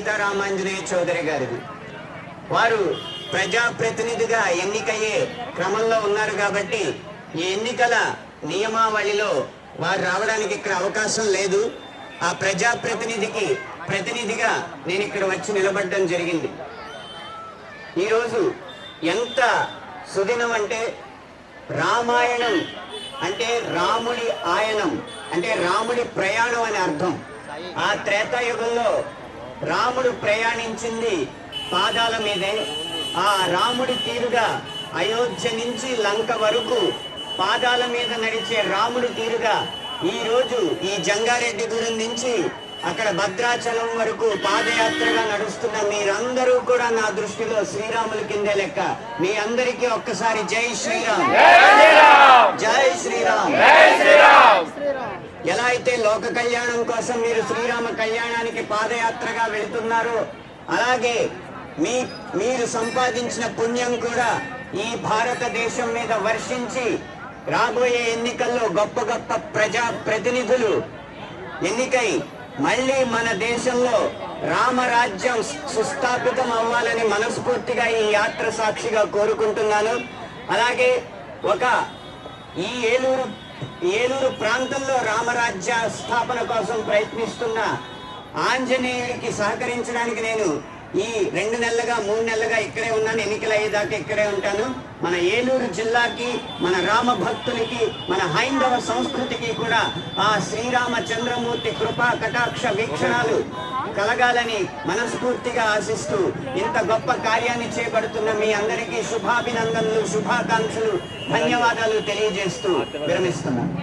సీతారామాంజనేయ చౌదరి గారిది. వారు ప్రజాప్రతినిధిగా ఎన్నికయ్యే క్రమంలో ఉన్నారు కాబట్టి ఈ ఎన్నికల నియమావళిలో వారు రావడానికి ఇక్కడ అవకాశం లేదు. ఆ ప్రజాప్రతినిధికి ప్రతినిధిగా నేను ఇక్కడ వచ్చి నిలబడడం జరిగింది. ఈరోజు ఎంత సుదినం అంటే రామాయణం అంటే రాముడి ఆయనం అంటే రాముడి ప్రయాణం అని అర్థం. ఆ త్రేతాయుగంలో రాముడు ప్రయాణించింది పాదాల మీదే. ఆ రాముడి తీరుగా అయోధ్య నుంచి లంక వరకు పాదాల మీద నడిచే రాముడి తీరుగా ఈ రోజు ఈ జంగారెడ్డిగూడెం నుంచి అక్కడ భద్రాచలం వరకు పాదయాత్రగా నడుస్తున్న మీరందరూ కూడా నా దృష్టిలో శ్రీరాముల కిందే లెక్క. మీ అందరికీ ఒక్కసారి జై శ్రీరామ్ జై శ్రీరామ్ ఎలా అయితే లోక కళ్యాణం కోసం మీరు శ్రీరామ కళ్యాణానికి పాదయాత్రగా వెళుతున్నారో అలాగే మీ మీరు సంపాదించిన పుణ్యం కూడా ఈ భారతదేశం మీద వర్షించి రాబోయే ఎన్నికల్లో గొప్ప గొప్ప ప్రజా ప్రతినిధులు ఎన్నికై మళ్ళీ మన దేశంలో రామరాజ్యం సుస్థాపితం అవ్వాలని మనస్ఫూర్తిగా ఈ యాత్ర సాక్షిగా కోరుకుంటున్నాను. అలాగే ఒక ఈ ఏలూరు ఏలూరు ప్రాంతంలో రామరాజ్య స్థాపన కోసం ప్రయత్నిస్తున్న ఆంజనేయుడికి సహకరించడానికి నేను ఈ రెండు నెలలుగా మూడు నెలలుగా ఇక్కడే ఉన్నాను ఎన్నికలు అయ్యేదాకా ఇక్కడే ఉంటాను. మన ఏలూరు జిల్లాకి మన రామ భక్తులకి మన హైందవ సంస్కృతికి కూడా ఆ శ్రీరామ చంద్రమూర్తి కృపా కటాక్ష వీక్షణాలు కలగాలని మనస్ఫూర్తిగా ఆశిస్తూ ఇంత గొప్ప కార్యాన్ని చేపడుతున్న మీ అందరికీ శుభాభినందనలు శుభాకాంక్షలు ధన్యవాదాలు తెలియజేస్తూ విరమిస్తున్నాను.